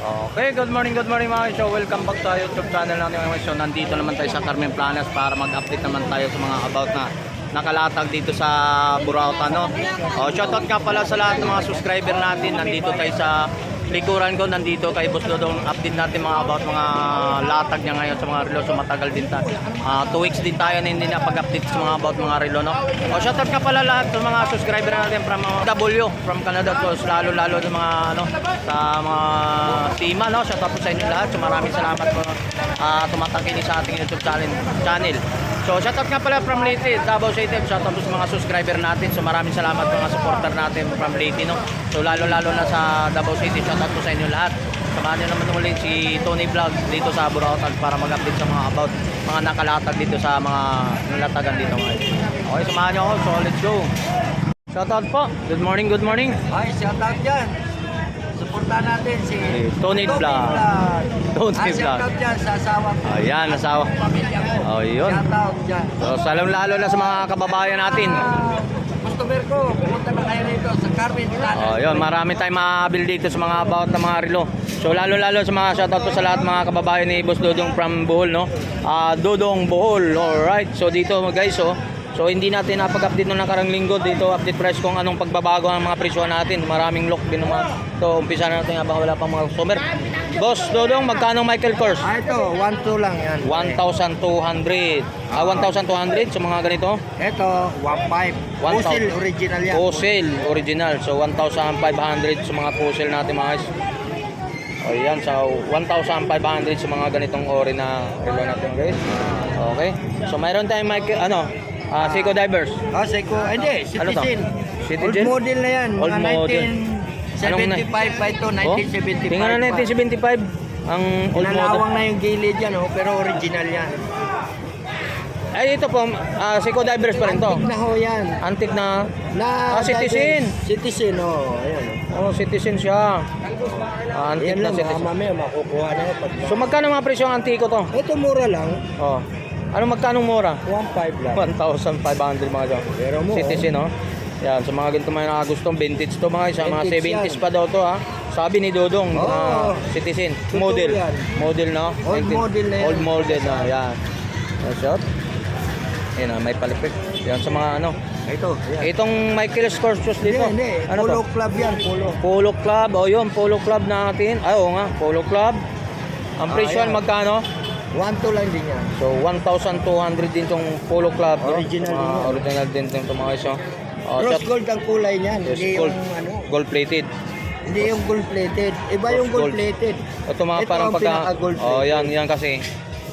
Okay, good morning, good morning mga show. Welcome back sa YouTube channel natin mga show. Nandito naman tayo sa Carmen Planas para mag-update naman tayo sa mga about na nakalatag dito sa Burauta, no? Oh, shoutout nga pala sa lahat ng mga subscriber natin. Nandito tayo sa likuran ko, nandito kay Boss Dodong. Update natin mga about mga latag niya ngayon sa mga relo. So matagal din tayo. Ah, two weeks din tayo na hindi na pag-update sa mga about mga relo, no? Oh, shoutout nga pala lahat sa mga subscriber natin from uh, W, from Canada. So lalo-lalo sa mga ano, sa mga tima, no? Shoutout po sa inyo lahat. So maraming salamat po uh, tumatangkinig sa ating YouTube channel. channel. So shoutout nga pala from Leyte, Davao City. Shoutout po sa mga subscriber natin. So maraming salamat mga supporter natin from Leyte, no? So lalo-lalo na sa Davao City. Shoutout po sa inyo lahat. Samahan nyo naman ulit si Tony Vlog dito sa Burautan para mag-update sa mga about mga nakalatag dito sa mga nalatagan dito ngayon. Okay, samahan nyo ako. So let's go. Shoutout po. Good morning, good morning. Ay, shout out dyan. Suportahan natin si Tony Vlog. Tony Vlog. out dyan sa asawa ko. Ayan, asawa. Pamilya ko. Oh, yun. Shout out dyan. So, salam lalo na sa mga kababayan natin. Ah, customer ko, pumunta na kayo rito sa Carmen Planas. Oh, yun, marami tayong maabil dito sa mga about ng mga relo. So, lalo-lalo sa mga shoutout po sa lahat mga kababayan ni Boss Dodong from Bohol, no? Ah, Dodong Bohol, alright. So, dito guys, oh. So, hindi natin napag-update nung nakarang linggo dito, update price kung anong pagbabago ng mga presyo natin. Maraming lock din naman. So, umpisa na natin habang wala pang mga customer. Boss, Dodong, magkano Michael Kors? Ah, ito, 1,2 lang yan. 1,200. Ah, 1,200 sa mga ganito? Ito, 1,500. Pusil, original yan. Pusil, original. So, 1,500 sa mga pusil natin mga guys. O yan, so 1,500 sa mga ganitong ori na relo natin guys. Okay. So, mayroon tayong Michael, ano, uh, Seiko Divers. Ah, Seiko, hindi, ano Citizen. Ano? Citizen? Old model na yan, mga Old model. 19... 75 pa ito, 1975. Tingnan na 1975. Ang old Nalawang model. na yung gilid yan, oh, pero original yan. Ay, ito po, um, ah, uh, Seiko Divers pa rin to. Antik na ho yan. Antik na. Na ah, ano citizen. Divers. Citizen, oh. Ayan. Oh. oh, citizen siya. Ah, antik Ayan na lang, citizen. Mamaya makukuha na. Pag so, magkano mga presyo ang antiko to? Ito mura lang. Oh. Ano magkano mura? 1.5 lang. 1,500 mga dyan. Pero mo. Citizen, oh. oh. Yan, sa mga ganito mga nakagustong vintage to mga isa, mga Vintage 70s yan. pa daw to ha. Sabi ni Dodong, Oo. ah, Citizen, Totoo model. yan. Model, no? Old 19 model na yan. Old model na, yan. Yan, shot. Yan, ah, may palipik. Yan sa mga ano. ito. Ayan. Itong Michael Scorpius Hindi, dito. hindi. Ano Polo to? club yan, polo. Polo Club. O yun, Polo Club natin. Ay, oo nga, Polo Club. Ang Ah, presyo yan. magkano? 1.2 lang din yan. So 1,200 din tong Polo Club. no? Original din yan. original din itong mga iso. Oh, Rose gold ang kulay niyan. Rose Hindi gold. yung ano, Gold plated. hindi yung gold plated. Iba Rose yung gold gold. plated. Ito mga Ito parang ang pagka pinaka-gold Oh, yan, yan kasi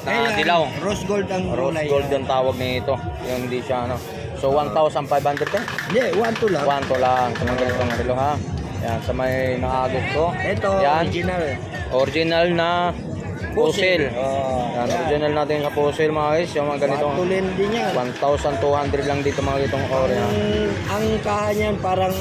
na Ayan, dilaw. Rose gold ang Rose kulay. gold yung tawag nito. Yung hindi siya ano. So 1,500 to. Hindi, 1.2 lang. 1 to lang sa mga ganitong relo ha. Yan, sa may nakagos ko. Ito, Yan. original. Original na pusil. Oh, Yan, original natin sa pusil mga guys. Yung mga ganitong 1.2 din yan. 1,200 lang dito mga ganitong ha. Ang, ang kaha niyan parang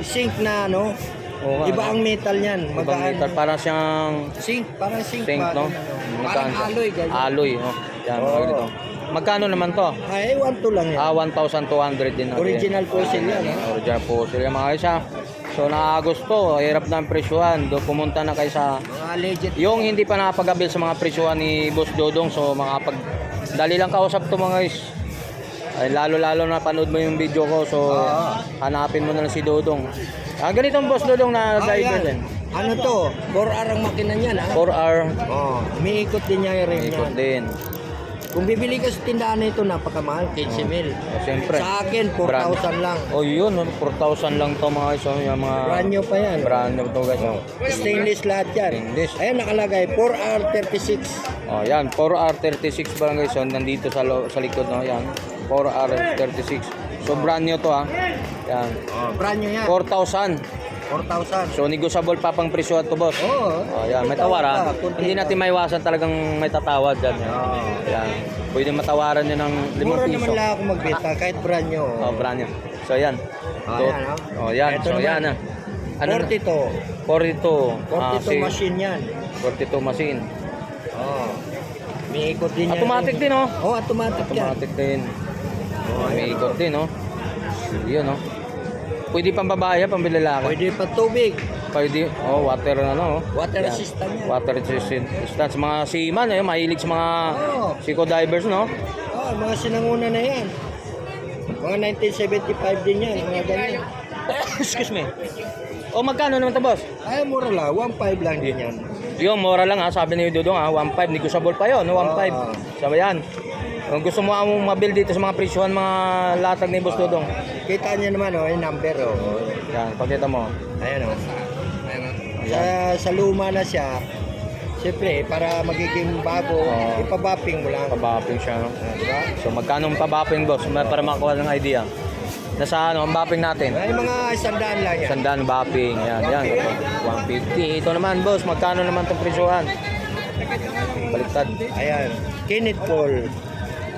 zinc na ano. Oo nga, Iba ano? ang metal niyan. Ibang Magaan. metal, parang siyang Zinc, parang Zinc, ba? no? Ano, Parang alloy, ganyan. Alloy, oh. Yan, mga Oo. ganito. Magkano naman to? Ay, 1.2 lang yan. Ah, 1,200 din natin. Original fossil yan, ha? Original fossil yan mga isa. So nakagusto, hirap na ang presyuhan. Do pumunta na kayo sa Mga legit. yung hindi pa nakapag-avail sa mga presyuhan ni Boss Dodong. So makapag dali lang kausap to mga guys. Ay, lalo-lalo na panood mo yung video ko. So Oo. hanapin mo na lang si Dodong. Ah, ganitong Boss Dodong na Oh, driver yan. din. Ano to? 4R ang makina niyan, ha? 4R. Oh, umiikot din niya yung rim Ikot niyan. din. Kung bibili ka sa tindahan nito, napakamahal, 15 mil. Oh, siyempre. Sa akin, 4,000 lang. Oh, yun. no? 4,000 lang to mga guys. Oh, yung mga Brand new pa yan. brand new to guys. Oh. Stainless lahat yan. Stainless. Ayan, nakalagay, 4R36. Oh, yan, 4R36 barangay son nandito sa sa likod no, yan. 4R36. So brand new to ha. Yan. Oh, brand new yan. 4,000. 4,000. So negotiable pa pang presyo to, boss. Oo. Oh, yan, may tawaran. Hindi natin maiwasan talagang may tatawad diyan. Yan. Yan. Pwede matawaran niyo ng 5 Mura piso. naman lang ako magbenta, kahit brand new. Oh, brand new. So yan. Oh, yan, oh. Oh, yan. Ito so naman. yan. ah. Ano na? 42. 42. 42 Ah, si- machine yan. 42 machine. Oh. May ikot din yan. Automatic din, oh. Oh, automatic, yan. Automatic din. Oh, May ayan, ikot din, no? Yun, no? Pwede pang babae, pang lalaki. Pwede pa tubig. Pwede, oh, water ano, oh. Water Yan. resistant yan. Water resistant. Sa mga seaman, eh, mahilig sa mga Oo. siko divers, no? Oh, mga sinanguna na yan. Mga 1975 din yan, mga ganyan. Excuse me. O magkano naman to, boss? Ay, mura lang. 1.5 lang din yan. Yung mura lang ha, sabi ni Dudong ha, 1.5, negotiable pa yun, no? 1.5. Oo. Sabi yan. Kung gusto mo ang mabil dito sa mga presyohan, mga latag ni Boss Dudong. Kita niyo naman, oh, yung number, oh. Yan, pakita mo. Ayan, oh. Sa, sa luma na siya, siyempre, para magiging bago, Oo. ipabapping mo lang. Pabapping siya, no? Diba? So magkano ang pabapping, boss? Para makakuha ng idea. Nasa ano, ang bapping natin? Ay, mga isandaan lang yan. Sandaan bapping, yan, yan. 150. Ito naman, boss, magkano naman itong presyohan? Baliktad. Ayan. Kenneth Paul.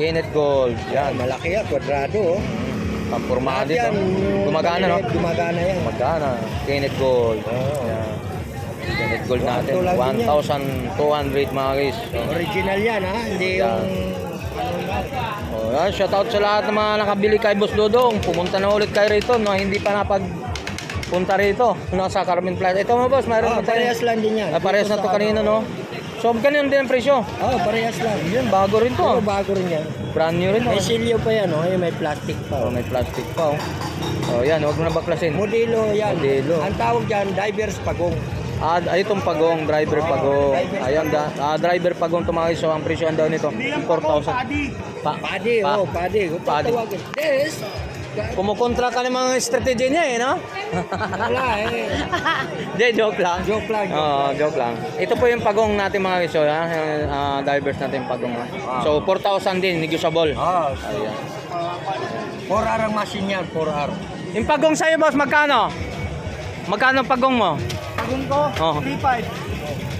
Kenneth Gold, Yan, malaki yan, kwadrado, oh. Pampurmado Lahat dito. yan, Gumagana, no? Gumagana yan. Magkano? Kenneth Gold. Oo. Yan. Kenneth Gold natin. Ito lang din yan. 1,200 mga guys. So, Original yan, ha? Hindi Yan. yung... oh, yan, shout out sa lahat ng mga nakabili kay Boss Dodong. Pumunta na ulit kayo rito, no? Hindi pa napag punta rito, no, sa Carmen Plaza. Ito mo boss, mayroon Oh, pa tayo. parehas lang din yan. Ah, parehas na to kanina, no? So, ganyan din ang presyo. Oh, parehas lang. Yan, bago rin to. Pero ah. bago rin yan. Brand new rin? May silyo pa yan, oh. Ay, may plastic pa. Oh, Oh. may plastic pa, oh. Oh, yan, huwag mo na baklasin. Modelo yan. Modelo. Ang tawag dyan, divers pagong. Ah, ay, itong pagong, driver pagong. Ayan, da, ah, driver pagong tumakay. So, ang presyo daw nito, 4,000. Pa, Padi, pa- oh, padi. Kung Padi. tatawagin. Yes. Kumukontra ka ng mga strategy niya eh, no? Wala eh. Hindi, joke lang. Joke lang. Joke. Oo, joke lang. Ito po yung pagong natin mga kiso, ha? Yung, ah, divers natin pagong. Ha? Ah. So, 4,000 din, negotiable. Oh, Ayan. 4 hour ang machine yan, 4 hour. Yung pagong sa'yo, boss, magkano? Magkano ang pagong mo? Pagong ko, Oh. 3.5.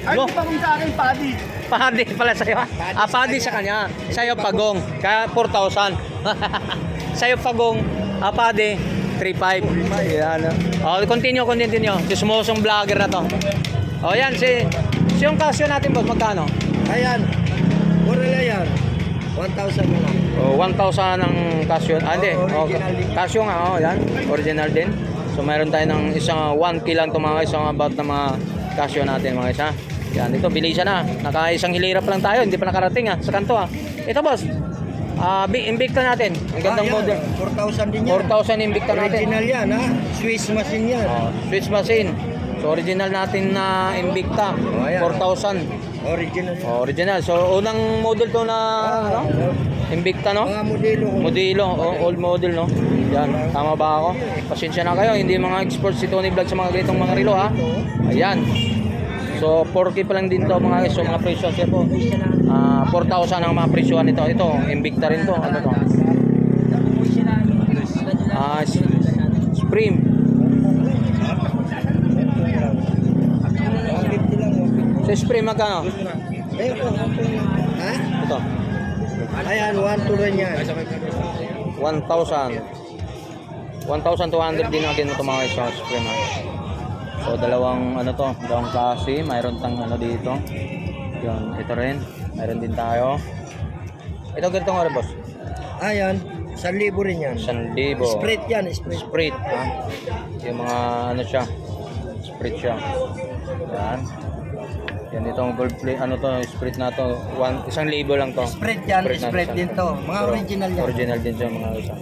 Ay, Bo. di pagong sa akin, padi. Padi pala sa'yo. Ah, padi sa kanya. Sa'yo pagong. Kaya 4,000. sa'yo pagong. Padi. 3,500. Ayan. Oh, continue, continue. Si sumosong vlogger na to. Oh, yan. Si, si yung Casio natin, boss, magkano? Ayan. Mura lang yan. 1,000 na lang. Oh, 1,000 ang Casio. Ah, hindi. Oh. Casio nga, oh, yan. Original din. So, mayroon tayo ng isang 1K lang ito mga isang about na mga Casio natin mga isa. Yan, ito, bilisan na. Naka isang hilirap lang tayo. Hindi pa nakarating ah, sa kanto ah. Ito, boss. Ah, uh, Invicta natin. Ang gandang Ah, model. 4,000 din yan. 4,000 Invicta natin. Original yan, ha? Swiss machine yan. Oh, Swiss machine. So, original natin na Invicta. Oh, ayan. 4,000. Original. Oh, original. So, unang model to na ano? Invicta, no? Mga modelo. Modelo, oh, old model, no? Yan, tama ba ako? Pasensya na kayo, hindi mga experts si Tony Vlog sa mga ganitong mga relo, ha? Ayan. So, 4K pa lang din to mga guys. So, mga presyo siya po. Ah, 4,000 ang mga presyohan nito. Ito, Invicta rin to. Ano to? Ah, s- Supreme. 150 lang. 150. Sa Supreme, magkano? Ha? Ito, Ayan, 1 to rin yan. 1,000. 1,200 din natin ito mga guys. Supreme? So, dalawang ano to, dalawang klase. Mayroon tang ano dito. Yan, ito rin. Mayroon din tayo. Ito ganito nga rin, boss. Ayan, 1,000 rin yan. 1,000. Sprit yan, sprit. Sprit, ha? Yung mga ano siya. Sprit siya. Yan. Yan itong gold plate, ano to, sprit na to. One, isang libo lang to. Sprit yan, Sprit sprit din to. Mga Pero original yan. Original din siya mga isa.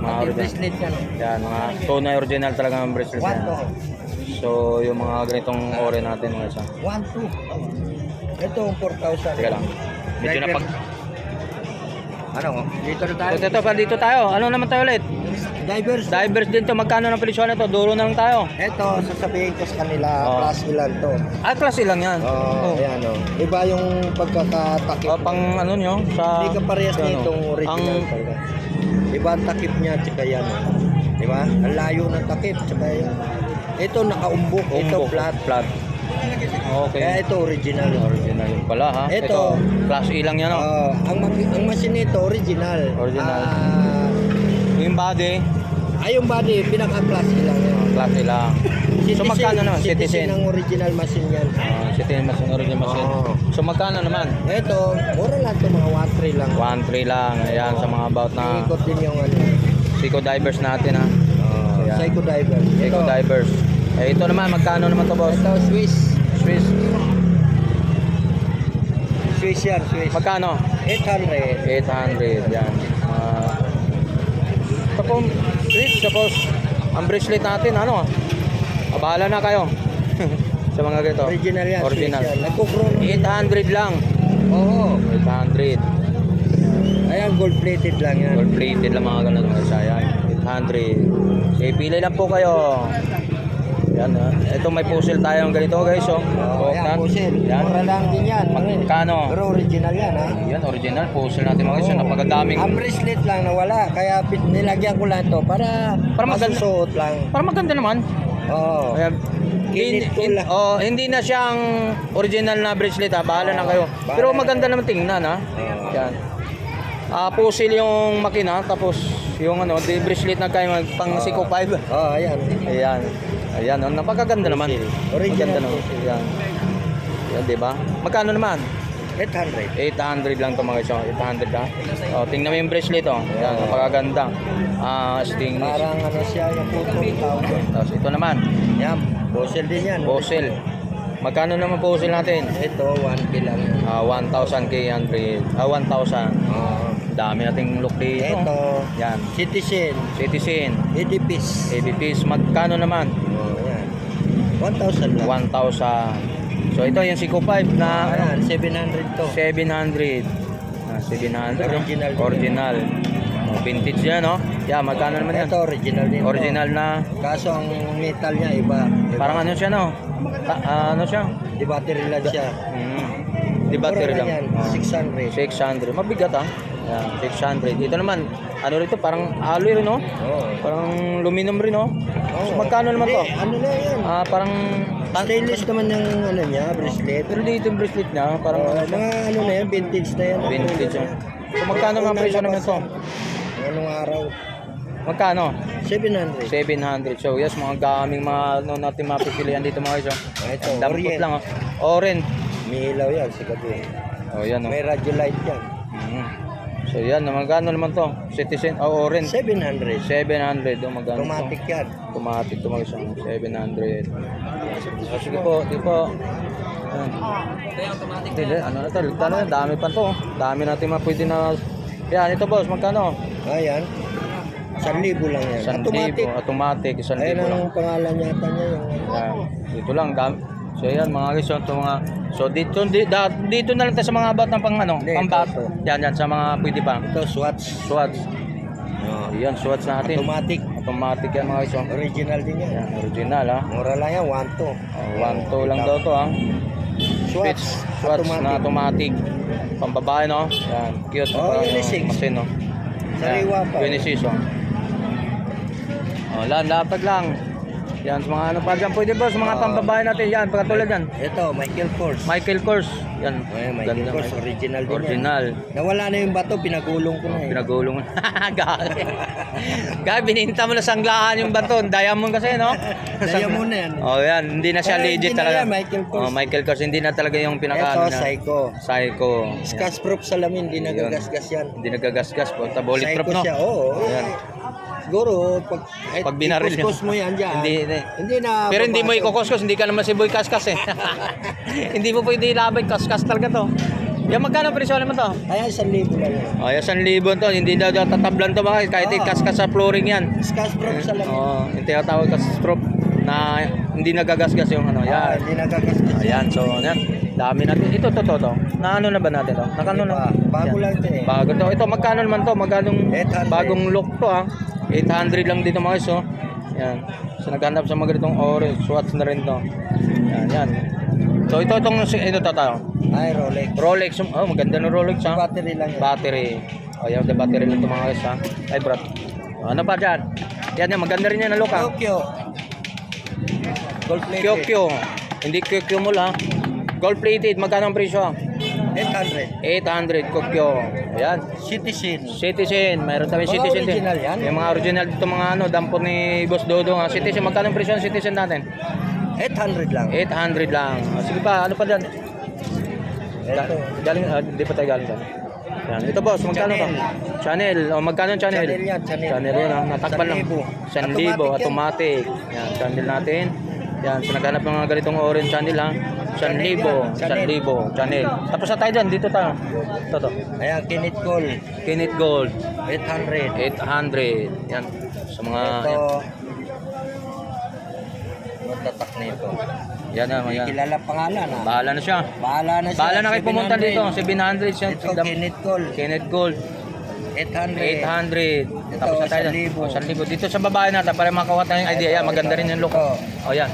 Mga original. bracelet yan. Yan, mga tunay original talaga ang bracelet One to. So, yung mga ganitong ore natin mga isa. 1 to. Ito, 4,000. Teka lang. Medyo na pag... Ano? Dito na tayo. Ito, ito, pa dito tayo. Ano naman tayo ulit? Divers. Divers din to. Magkano ng presyo na to? Duro na lang tayo. Ito, sasabihin ko sa kanila, Oh. plus ilan to. Ah, klase lang yan. Oh, ayan oh. Iba yung pagkakatakip. Oh, pang ano nyo? Sa... Hindi ka parehas sa ano, nitong original Ang, talaga. Iba ang takip niya, tsaka yan. Oh. Di ba? Ang layo ng takip, tsaka yan. Ito nakaumbok, ito Umbok, flat. Flat. Okay. Kaya ito original. Original yun pala ha. Ito. class A lang yan. Oh. Oh, ang, mag- ang machine nito, original. Original. Ah, Yung body, ay, yung body, pinaka-class lang yan. class A lang. So magkano naman? Citizen Citizen. ang original machine yan. Ah, citizen machine, original machine. Oo. So magkano naman? Ito, mura lang ito, mga 1-3 lang. 1-3 lang. Ayan, sa mga about na Ikot din yung ano. Seco divers natin ha. Oh, Ayan. Psycho diver. Seco Ito, divers. Eh, ito naman, magkano naman to boss? Ito, Swiss. Swiss. Swiss yan, Swiss. Magkano? 800. 800, yan. Uh, ito po, Swiss, tapos ang bracelet natin, ano? Ah, bahala na kayo. Sa mga ganito. Original yan, Original. Swiss yan. Nagkukrono. 800 lang. Oo. 800. Ayan, gold plated lang yan. Gold plated lang mga ganun mga sayang. 800. Eh, pili lang po kayo. Yan ha. Ito may puzzle tayong ganito guys. Oh. Oh, Coconut. pusil. Yan. Mura lang din yan. Magkano? Pero original yan, ha? Yan, original puzzle natin mga guys. Oo. Napakadaming. Ang bracelet lang nawala, kaya pit- nilagyan ko lang to para, Para maganda. masusuot lang. Para maganda naman. Oo. Kinit ko hin- lang. oh, hindi na siyang original na bracelet ha. Bahala na kayo. Bahala Pero maganda naman tingnan ha. Oo. Yan. Ah, puzzle yung makina tapos yung ano, di bracelet na kayo mag pang Oo. Seiko 5. Oo, ayan. Ayan. Ayan, oh, napakaganda naman. Original Maganda naman. Ayan. Yan, di ba? Magkano naman? 800. 800 lang to mga isyo. 800 ha. Oh, tingnan mo yung bracelet oh. Ayan, napakaganda. Ah, stainless. Parang ano siya, yung tawag. Tapos ito naman, Yan, fossil din yan. fossil. Magkano naman fossil natin? Ito, 1K lang. Ah, 1,000 k 100. Ah, 1,000. Oo. Dami nating look dito. Ito, Yan. citizen, Citizen. edipis. ABPs. Magkano naman? Oo, yan. 1,000 lang. 1,000. So ito yung Seiko 5 na ano, Ayan, 700 to. 700. Ah, 700. no? Original. Original. Oh, vintage yan, no? Yeah, magkano naman yan? Ito, original din. to. Original na. Kaso ang metal niya iba. iba. Parang ano siya, no? Ta- ah, ano siya? Di battery lang siya. Mm. Di battery Mura lang. yan, Oh. 600. 600. Mabigat, ah. Yan, 600. Ito naman, ano rito? Parang alloy rin, no? Oo. Parang aluminum rin, no? Oo. So, magkano naman to? Hindi, Ano na yan? Ah, parang... Stainless naman yung ano niya, bracelet. Pero dito yung bracelet niya, parang Oo, ano mga ano na yan, vintage na yan. Vintage yan. So, magkano nga presyo naman to? Anong araw? Magkano? 700. 700. So, yes, mga gaming mga ano natin mapipilian dito mga guys. oh. Ito, Dampot Orient. lang, oh. Oren. May ilaw yan, sa gabi. Oh, yan, oh. May radio light yan. So, yan, magkano naman to? Citizen, oh, Oren. 700. 700, oh, magkano Automatic yan. to? Automatic guys. oh. 700. Oh, sige po, di po. Ayan. Hindi, ano na to, ligtan na, dami pa to. Dami natin mga pwede na... Yan, ito boss, magkano? Ayan. 1,000 lang yan. 1,000. Automatic. Automatic, 1,000 Ayun lang. ang pangalan yata niya yung Yan. Dito lang dam. So yan mga guys, so, mga So dito di, da, dito na lang tayo sa mga about ng pang ano, Hindi, pang bat. ito. Yan yan sa mga pwede pa. ito Swatch. Swords. Oh. Yan, swords natin. Automatic. Automatic yan mga guys. Original din yan. Yan, original ha. Mura lang yan, 1 to. Oh, 1 2 lang daw to ha. Swatch. Swords na automatic. Pambabae no. Yan, cute. Oh, unisex. Masin no. Sariwa pa. Unisex oh. Oh, lan, lapad lang. Yan, sa mga ano pa dyan. Pwede boss, mga Oo. pambabae natin. Yan, pagkatulad yan. Ito, Michael Kors. Michael Kors. Yan. Ay, Michael Ganda, Kors, Michael. original din yan. Original. Nawala na yung bato, pinagulong ko na eh. Pinagulong. Gagi. Gagi, bininta mo na sanglaan yung baton. Diamond kasi, no? Diamond na yan. Oh, yan. Hindi na siya Eh, legit hindi na talaga. yan, Michael Kors. Oh, Michael Kors. Hindi na talaga yung pinaka Ito, ano na. Psycho. Psycho. Scotch proof salamin, di nagagasgas yan. Hindi nagagasgas po. Ta bullet Psycho proof, no? siya, oo. Ayan. Siguro, pag, eh, Pag binaril ikuskus mo yan dyan. Hindi, hindi. Hindi na. Pero hindi mo papasok. ikukuskos. Hindi ka naman si Boy Kaskas eh. hindi mo pwede ilabay. Kaskas talaga to. Yan, magkano presyo naman to? Kaya isang libo lang yan. Oh, yan, 1,000 to. Hindi daw daw tatablan to mga kahit Oo. ikaskas sa flooring yan. Scotch proof salamin. Oo, yung tinatawag kasi stroke na hindi nagagasgas yung ano. Ah, Yan. hindi nagagasgas. Ayan, so yan. Dami natin. Ito, to, to, to. Na ano na ba natin to? Nakano na? Bago lang ito eh. Bago to. Ito, magkano naman to? Magkanong 800. bagong look to ah. 800 lang dito mga guys, oh. Yan. So naghanap sa mga ganitong orange, swatch na rin to. Yan, yan. So ito itong ito to tayo. Ay, Rolex. Rolex, oh maganda ng Rolex ha. Battery lang yan. Battery. Oh, yan, the battery lang ito mga guys ha. Ay, bro. Ano pa dyan? Yan, yan, maganda rin yan ang look ha. Tokyo. Gold plated. Kyokyo. Hindi Kyokyo mo la. Gold plated, magkano ang presyo? 800. 800 Kyokyo. Ayan. Citizen. Citizen, mayroon Mga Citizen din. original yan. Yung mga original dito mga ano, dampot ni Boss Dodo nga. Citizen, magkano ang presyo ng Citizen natin? 800 lang. 800 lang. Ah, sige pa, ano pa dyan? Ito. Galing, ah, di pa tayo galing dyan. Yan. Ito boss, magkano to? Channel. O magkano ang channel? Channel yan, channel. Channel yan, ah. natakpan lang. 1,000. 1,000, Automatic automatic. Yan, channel natin. Yan, sa naghanap ng mga ganitong orange channel ha. 1,000, 1,000 channel. Tapos na tayo dyan, dito tayo. Ito to. Ayan, Kinit Call. Kinit Gold, 800. 800. Yan. Sa mga, Ito. yan. Matatak na ito. Yan na, yan. Kilala pangalan ah. Bahala na siya. Bahala na siya. Bahala na kayo pumunta 700. dito. 700 siya. Ito, Kinit Call. Kenneth Gold, 800. 800. Tapos na tayo. 1,000. Oh, 1,000. Dito sa babae natin para makakuha tayong idea. Yan, maganda rin yung look. Ito. Oh, yan.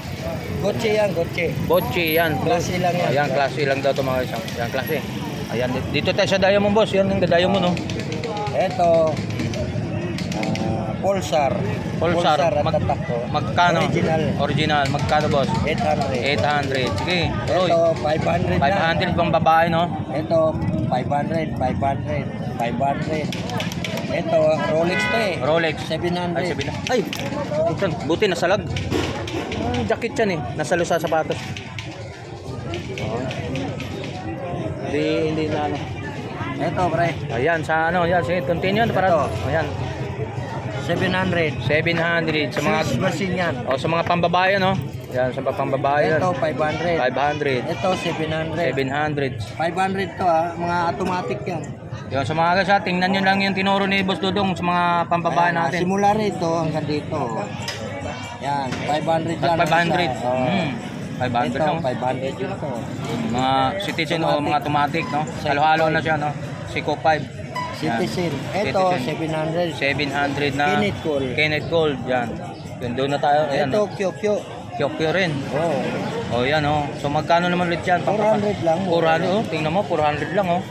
Gotche yan, Gotche. Bocce, yan. Klase lang yan. Ayan, klase lang daw ito mga isang. Yan, klase. Ayan, dito tayo sa Diamond Boss. Yan yung Diamond, no? Ito. ah, Pulsar. Pulsar. at Mag, tatak to. magkano? Original. Original. Magkano, boss? 800. 800. Sige. Roy. Ito, 500 na. 500 pang babae, no? Ito, 500, 500, 500. Ito, Rolex to eh. Rolex. 700. Ay, sabi na. Ay! Ito, buti nasalag. Jacket yan eh. Nasalo sa sapatos. Oh. Hindi, hindi na ano. Ito, pre. Ayan, sa ano, yan, sige, continue. Para, Ito. ayan, 700. 700 sa mga Swiss machine yan. o sa mga pambabae no. Yan sa mga pambabae. Ito, 500. 500, Ito, 700. 700. 500 to ah. Mga automatic yan. Yung sa mga guys, tingnan nyo lang yung tinuro ni Boss Dudong sa mga pambabae ah, natin. Simula rito hanggang dito. Yan, 500 At yan. ang 500. isa. Oh. Hmm. 500 Ito, lang. 500 yun to. Mga citizen o mga automatic no. Halo-halo na siya no. Seco 5. Citizen. Ito, Citizen. 700. 700 na. Kenneth Gold. Kenneth Gold. Yan. Yun, doon na tayo. Ayan. Ito, Kyokyo. Kyokyo rin. Oh, Oh, yan oh. So magkano naman ulit yan? 400 lang. 400 oh. Tingnan mo, 400 lang oh.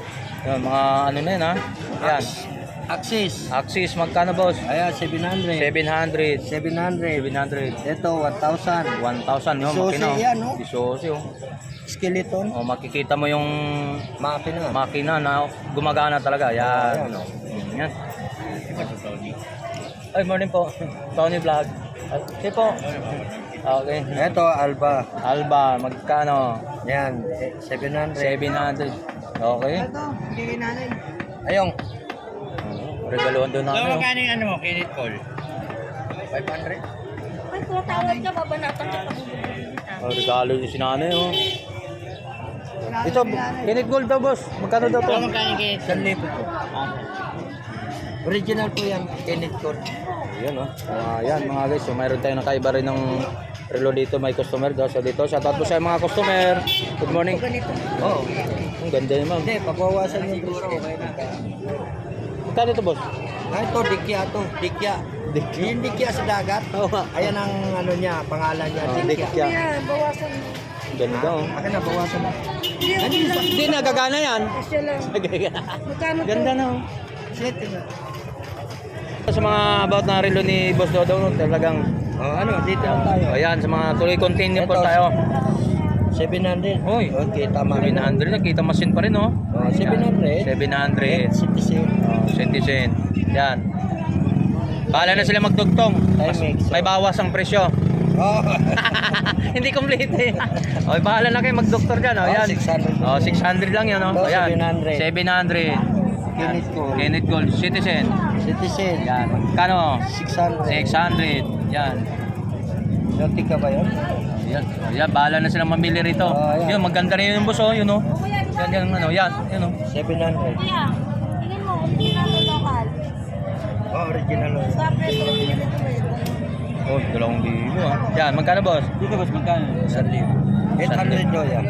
Yan, mga ano na yun ha. Yan. Axis. Axis, magkano boss? Ayan, 700. 700. 700. 700. Ito, 1,000. 1,000 yun. Isosi makina, oh. yan, oh. Isosi oh. Skeleton. Oh, makikita mo yung Makina. makina na gumagana talaga. Yan. Ayan, oh. Yan. Ay, morning po. Tony Vlog. Ah, Sige po. Okay. Ito, Alba. Alba, magkano? Yan, eh, 700. 700. Okay. Ayong, Regaluhan doon namin. oh. yung ano mo, Kinit Call? 500. Ay, tumatawag ka, babanatan ka Oh, regalo yung sinanay, oh. Ito, Kinit Gold daw, boss. Magkano daw to? Kinit? 1,000 po. Original po yan, Kinit Call. Ayan, oh. Ah, yan, mga guys. So, mayroon tayong nakaiba rin ng relo dito. May customer daw. So, dito, shoutout po sa mga customer. Good morning. Oo. Ang ganda ma'am. Hindi, pabawasan yung presyo. Kano ito, boss? Ah, ito, Dikya to. Dikya. Dikya. Yung Dikya sa dagat. Oo. Ayan ang ano niya, pangalan niya, Oh, Dikya. Dikya. Ano bawasan mo. Ganda, ah, oh. Akin na, bawasan mo. Hindi, okay lang. Hindi, yan. Siya lang. Magkano to? Ganda na, oh. Shit, tingnan. Sa mga about na relo ni Boss Dodo, no, talagang Oh, ano, dito lang tayo. Oh, ayan, sa mga tuloy continue po tayo. 700. Uy. Okay, tama. 700, nakita machine pa rin, oh. Oh, 700. 700. 700. Netizen. Yan. Bahala na sila magdugtong. Mas, may bawas ang presyo. Oh. Hindi complete eh. O, bahala na kayo mag-doktor dyan. O, oh, yan. 600. O, 600 lang yan. Oh. yan. 700. 700. Kenneth Gold. Kenneth Gold. Citizen. Citizen. Yan. Kano? 600. 600. Yan. Dati ka ba yun? Yan. O, yan. Bahala na silang mamili rito. Oh, yan. Yun, maganda rin yung buso. Yun oh. o. Know? Yan, yan. Ano, yan. Yun o. 700. Oh, original. oh. Nito Oh, dalawang libo ah. Yan, magkano boss? Dito boss, magkano? 800 do yan.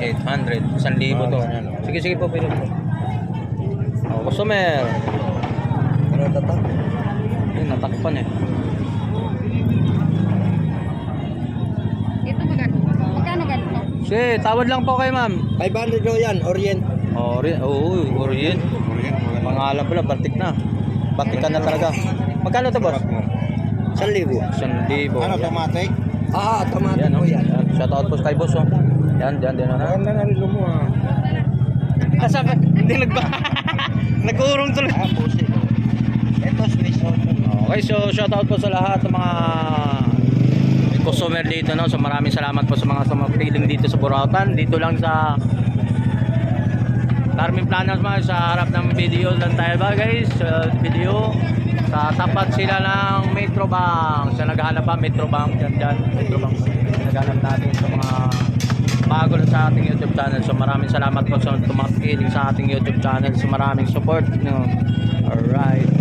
800. 1,000 to. Sige, sige po, pwede po. Oh, customer. Ano tata? Yun, natakpan eh. Ito magkano? Magkano ganito? Sige, tawad lang po kayo ma'am. 500 do yan, Orient. Orient, oo, oh, Orient. Pangalan pala, Baltic na. Baltic na talaga. Magkano to boss? 1,000. 1,000. Yan. automatic? Ah, automatic Yan, po oh. yan. Yan. Shout out po kay boss, oh. Yan, yan, yan. Ano? na rin mo ah. Asa ba? Hindi nagba... Nag-uurong tuloy. Ah, pusi. Ito, Swiss Auto. Okay, so shout out po sa lahat ng mga customer dito no. So maraming salamat po sa mga sumapiling dito sa Burautan. Dito lang sa Carmen Planas man sa harap ng video lang tayo ba guys? Sa video sa tapat sila ng Metro Bank. Sa naghahanap pa Metro Bank dyan dyan. Metro Bank. nagaganap natin sa mga bago sa ating YouTube channel. So maraming salamat po sa tumakiling sa ating YouTube channel. So maraming support. No? Alright.